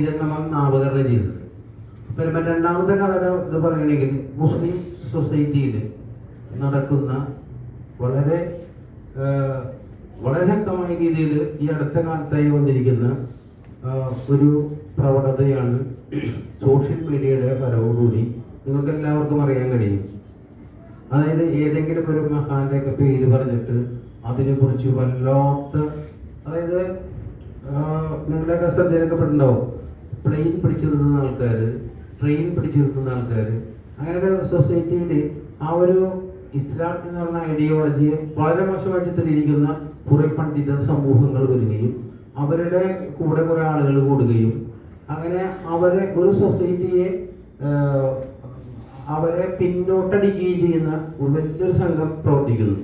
ഇതെല്ലാം നാമകരണം ചെയ്തത്. പിന്നെ രണ്ടാമത്തെ കാര്യം ഇത് പറയുകയാണെങ്കിൽ മുസ്ലിം സൊസൈറ്റിയിൽ നടക്കുന്ന വളരെ വളരെ ശക്തമായ രീതിയിൽ ഈ അടുത്ത കാലത്തായി വന്നിരിക്കുന്ന ഒരു പ്രവണതയാണ് സോഷ്യൽ മീഡിയയുടെ വരവോടുകൂടി നിങ്ങൾക്ക് എല്ലാവർക്കും അറിയാൻ കഴിയും. അതായത് ഏതെങ്കിലും ഒരു മഹാന്റെ ഒക്കെ പേര് പറഞ്ഞിട്ട് അതിനെക്കുറിച്ച് വല്ലാത്ത അതായത് നിങ്ങളുടെയൊക്കെ ശ്രദ്ധയിലൊക്കെ പെട്ടുണ്ടാവും പ്ലെയിൻ പിടിച്ചു നിൽക്കുന്ന ആൾക്കാർ ട്രെയിൻ പിടിച്ചു നിൽക്കുന്ന ആൾക്കാർ അങ്ങനെ സൊസൈറ്റിയിൽ ആ ഒരു ഇസ്ലാം എന്ന് പറഞ്ഞ ഐഡിയോളജിയെ വളരെ മോശമായി കുറെ പണ്ഡിത സമൂഹങ്ങൾ വരികയും അവരുടെ കൂടെ കുറെ ആളുകൾ കൂടുകയും അങ്ങനെ അവരെ ഒരു സൊസൈറ്റിയെ അവരെ പിന്നോട്ടടിക്കുകയും ചെയ്യുന്ന വലിയൊരു സംഘം പ്രവർത്തിക്കുന്നു.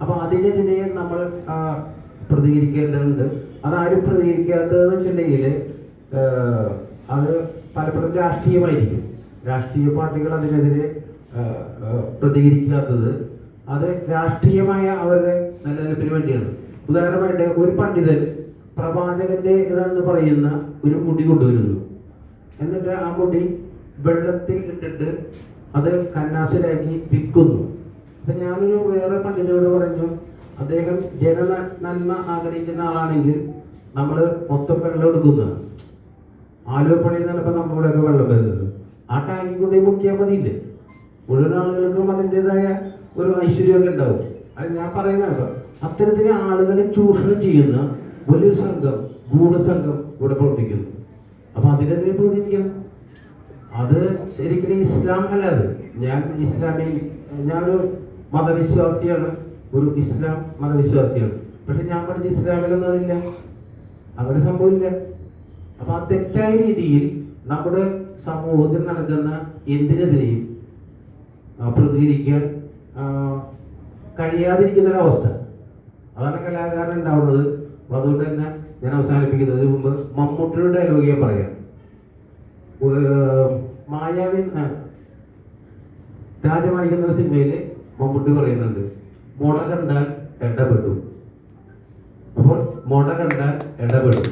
അപ്പോൾ അതിനെതിരെ നമ്മൾ പ്രതികരിക്കേണ്ടതുണ്ട്. അതാരും പ്രതികരിക്കാത്തതെന്ന് വെച്ചിട്ടുണ്ടെങ്കിൽ അത് പലപ്പോഴും രാഷ്ട്രീയമായിരിക്കും. രാഷ്ട്രീയ പാർട്ടികൾ അതിനെതിരെ പ്രതികരിക്കാത്തത് അത് രാഷ്ട്രീയമായ അവരുടെ നിലനിൽപ്പിന് വേണ്ടിയാണ്. ഉദാഹരണമായിട്ട് ഒരു പണ്ഡിതൻ പ്രവാചകന്റെ ഇതെന്ന് പറയുന്ന ഒരു മുടി കൊണ്ടുവരുന്നു. എന്നിട്ട് ആ മുടി വെള്ളത്തിൽ ഇട്ടിട്ട് അത് കന്നാസിലാക്കി വിൽക്കുന്നു. അപ്പൊ ഞാനൊരു വേറെ പണ്ഡിതനോട് പറഞ്ഞു അദ്ദേഹം ജന നന്മ ആഗ്രഹിക്കുന്ന ആളാണെങ്കിൽ നമ്മൾ മൊത്തം വെള്ളം എടുക്കുന്ന. ആലുവപ്പണി എന്നപ്പോൾ നമ്മളിവിടെയൊക്കെ വെള്ളം വരുന്നത്. ആ ടാങ്കിൽ കൂടെ മുക്കിയാൽ മതിയില്ലേ? മുഴുവൻ ആളുകൾക്കും അതിന്റെതായ ഒരു ഐശ്വര്യമൊക്കെ ഉണ്ടാവും. അത് ഞാൻ പറയുന്നത് അത്തരത്തിലെ ആളുകളെ ചൂഷണം ചെയ്യുന്ന വലിയൊരു സംഘം ഗൂഢസംഘം ഇവിടെ പ്രവർത്തിക്കുന്നു. അപ്പൊ അതിനെതിരെ പ്രതികരിക്കണം. അത് ശരിക്കും ഇസ്ലാം അല്ല അത്. ഞാൻ ഇസ്ലാമി ഞാനൊരു മതവിശ്വാസിയാണ്. ഒരു ഇസ്ലാം മതവിശ്വാസിയാണ്. പക്ഷെ ഞാൻ പഠിച്ച ഇസ്ലാമിലൊന്നും അതില്ല. അങ്ങനെ സംഭവമില്ല അപ്പൊ ആ തെറ്റായ രീതിയിൽ നമ്മുടെ സമൂഹത്തിൽ നടക്കുന്ന എന്തിനെതിരെയും പ്രതികരിക്കാൻ ആ, കഴിയാതിരിക്കുന്ന ഒരവസ്ഥ അതാണ് കലാകാരൻ ഉണ്ടാവുന്നത്. അപ്പൊ അതുകൊണ്ട് തന്നെ ഞാൻ അവസാനിപ്പിക്കുന്നതിന് മുമ്പ് മമ്മൂട്ടിയുടെ ഡയലോഗ് ഞാൻ പറയാം. മായാവി രാജമാണിക്കുന്ന ഒരു സിനിമയിൽ മമ്മൂട്ടി പറയുന്നുണ്ട് മുട കണ്ടാൽ ഇടപെടും അപ്പോൾ മുട കണ്ടാൽ ഇടപെടും